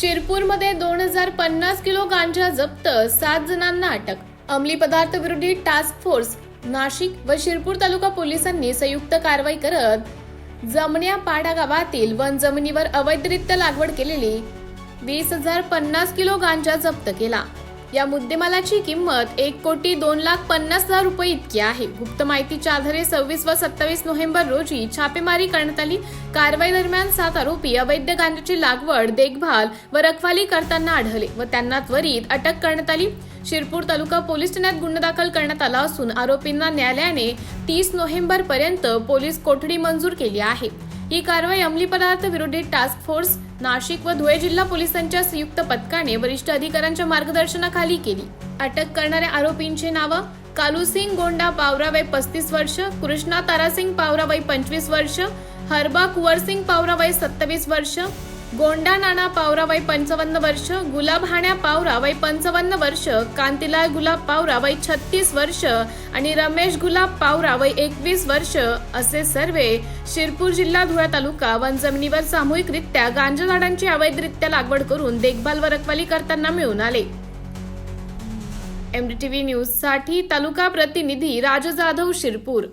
शिरपूरमध्ये दोन हजार पन्नास किलो गांजा जप्त सात जणांना अटक. अंमली पदार्थ विरोधी टास्क फोर्स नाशिक व शिरपूर तालुका पोलिसांनी संयुक्त कारवाई करत जमण्या पाडा गावातील वन जमिनीवर अवैधरित्या लागवड केलेली वीस हजार पन्नास किलो गांजा जप्त केला. या मुद्देमालाची किंमत एक कोटी दोन लाख पन्नास हजार रुपये इतकी आहे. गुप्त माहितीच्या आधारे सव्वीस व सत्तावीस नोव्हेंबर रोजी छापेमारी करण्यात आली. कारवाई दरम्यान सात आरोपी अवैध गांजाची लागवड देखभाल व रखवाली करताना आढळले व त्यांना त्वरित अटक करण्यात आली. शिरपूर तालुका पोलीस ठाण्यात गुन्हा दाखल करण्यात आला असून आरोपींना न्यायालयाने तीस नोव्हेंबर पर्यंत पोलीस कोठडी मंजूर केली आहे. ही कारवाई अंमली पदार्थ विरोधी टास्क फोर्स नाशिक व धुळे जिल्हा पोलिसांच्या संयुक्त पथकाने वरिष्ठ अधिकाऱ्यांच्या मार्गदर्शनाखाली केली. अटक करणाऱ्या आरोपींची नावं कालूसिंग गोंडा पावराबाई पस्तीस वर्ष कृष्णा तारासिंग पावराबाई पंचवीस वर्ष हरबा कुंवरसिंग पावराबाई सत्तावीस वर्ष गोंडा नाना पावरा वय पंचावन्न वर्ष गुलाब हाण्या पावरा वय पंचावन्न वर्ष कांतीलाल गुलाब पावरा वय छत्तीस वर्ष आणि रमेश गुलाब पावरा वय एकवीस वर्ष असे सर्वे शिरपूर जिल्हा धुळा तालुका वन जमिनीवर सामूहिकरित्या गांजा झाडांची अवैधरित्या लागवड करून देखभाल व रखवाली करताना मिळून आले. एमडीटीव्ही न्यूजसाठी तालुका प्रतिनिधी राज जाधव शिरपूर.